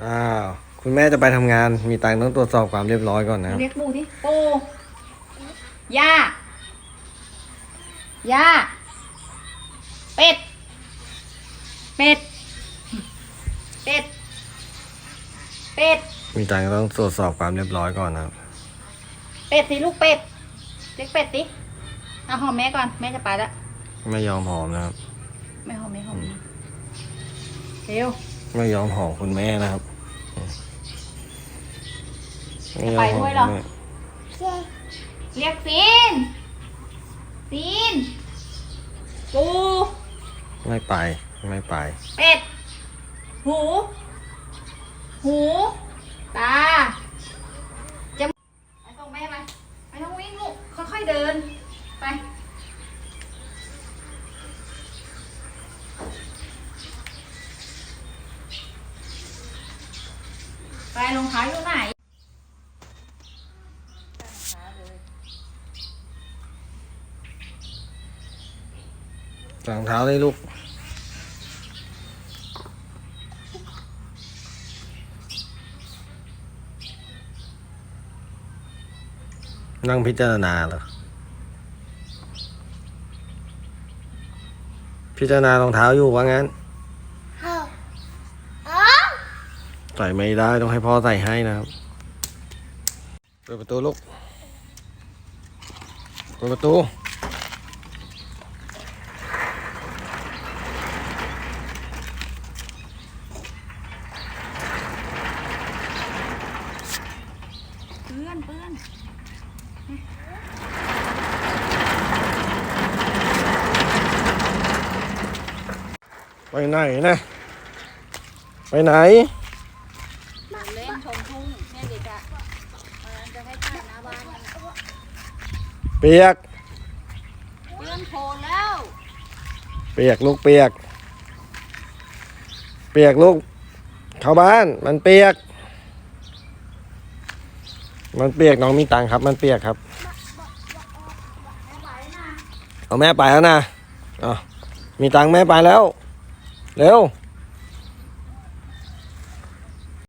อ้าวคุณแม่จะไปทำงานมีตังค์ต้องตรวจสอบความเรียบร้อยก่อนนะครับ เรียกปูที่ปูย่าย่าเป็ด เป็ด เป็ด เป็ด มีตังค์ต้องตรวจสอบความเรียบร้อยก่อนนะครับ เป็ดสิลูกเป็ด เรียกเป็ดสิเอาหอมแม่ก่อน แม่จะไปแล้วไม่ยอมหอมนะครับ ไม่หอมไม่หอมเร็ว ไม่ยอมหอมคุณแม่นะครับม่ยอมไปด้วยเหรอคุณแม่เรียกซีนซีนปูไม่ไป ไม่ไป เป็ด หู หู ตาจมูกไปส่งแม่ไปไม่ต้องวิ่งลูกค่อยๆเดิน ไป ไปรองเท้าอยู่ไหนรองเท้าเลยลูก นั่งพิจารณาเหรอ พิจารณารองเท้าอยู่ว่างั้น ใส่ไม่ได้ต้องให้พ่อใส่ให้นะครับ เปิดประตูลูก เปิดประตู เปื้อนเปื้อนไปไหนนะ ไปไหน เปียกเปื้อนโคลนแล้ว เปียกลูกเปียก เปียกลูก เข้าบ้าน มันเปียก มันเปียกน้องมีตังค์ครับ มันเปียกครับ เอาแม่ไปแล้วนะอ๋อมีตังค์แม่ไปแล้ว เร็ว